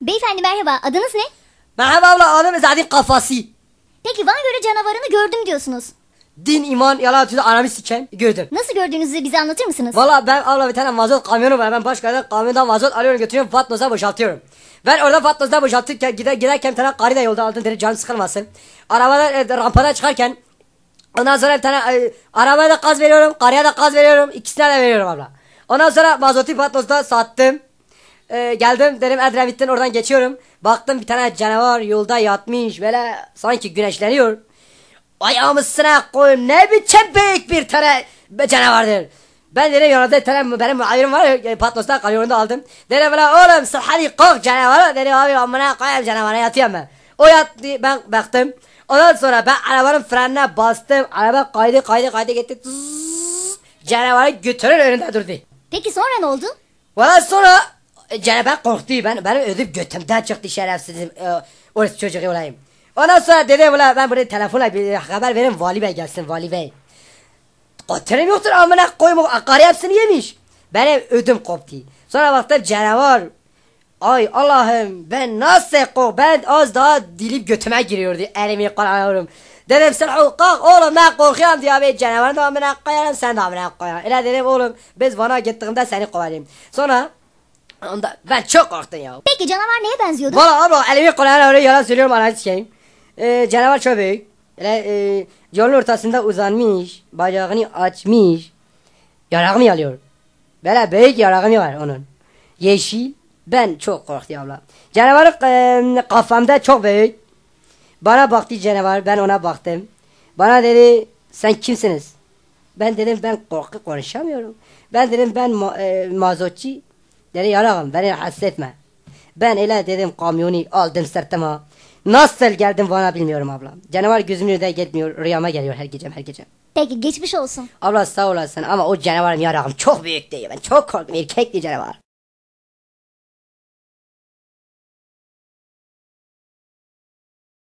Beyefendi merhaba adınız ne? Merhaba abla adım Zadin kafası. Peki Van Gölü canavarını gördüm diyorsunuz. Din iman yalan atıyordu anamı siken gördüm. Nasıl gördüğünüzü bize anlatır mısınız? Valla ben abla bir tane mazot kamyonu var. Ben başka kamyondan mazot alıyorum götürüyorum Fatnos'a boşaltıyorum. Ben orada Fatnos'ta boşaltırken gider, giderken bir tane karı da yolda aldım dedi canı sıkılmasın. Arabadan e, rampadan çıkarken ondan sonra bir tane e, arabaya da gaz veriyorum karıya da gaz veriyorum ikisine de veriyorum abla. Ondan sonra mazotu Fatnos'ta sattım. E, geldim dedim Edremit'ten oradan geçiyorum. Baktım bir tane canavar yolda yatmış böyle sanki güneşleniyor. Ayağımızsına koyun ne biçim büyük bir tane canavardır. Ben dedim yanımda tane benim ayrım var ya Patnos'ta kalyonunu da aldım. Dedim böyle oğlum sen hadi kalk canavarı. Dedim abi amına koyayım canavara yatıyorum ben. O yattı ben baktım. Ondan sonra ben arabanın frenine bastım. Araba kaydı kaydı kaydı gitti. Canavarı götürür önünde durdu. Peki sonra ne oldu? Valla sonra e, canavar korktu. Ben, benim ödüm götümden çıktı şerefsizim. E, orası çocuğu olayım. Ondan sonra dedim ulan ben buraya telefonla bir haber vereyim vali bey gelsin vali bey. Koterim yoktur amına koyma akarı hepsini yemiş. Benim ödüm koptu. Sonra baktım canavar. Ay Allah'ım ben nasıl kork ben az daha dilim götüme giriyordu elimi kanıyorum. Dedim sen kalk oğlum ben korkuyorum diye abi canavarın da amına koyarım sen de amına koyarım. Öyle dedim oğlum biz bana gittiğimde seni kovarım. Sonra onda ben çok korktum ya. Peki canavar neye benziyordu? Valla abla elimi kulağına öyle yalan söylüyorum anasını sikeyim. Ee, canavar çok büyük. Öyle e, yolun ortasında uzanmış. Bacağını açmış. Yarağını yalıyor. Böyle büyük yarağını var onun. Yeşil. Ben çok korktum abla. Canavar e, kafamda çok büyük. Bana baktı canavar ben ona baktım. Bana dedi sen kimsiniz? Ben dedim ben korku konuşamıyorum. Ben dedim ben ma e, mazotçu. Dedi yarağım beni hasretme. Ben öyle dedim kamyonu aldım sırtıma. Nasıl geldim bana bilmiyorum abla. Canavar gözümün önünde gitmiyor. Rüyama geliyor her gece her gece. Peki geçmiş olsun. Abla sağ olasın ama o canavarın yarağım çok büyük değil. Ben çok korktum erkekli canavar.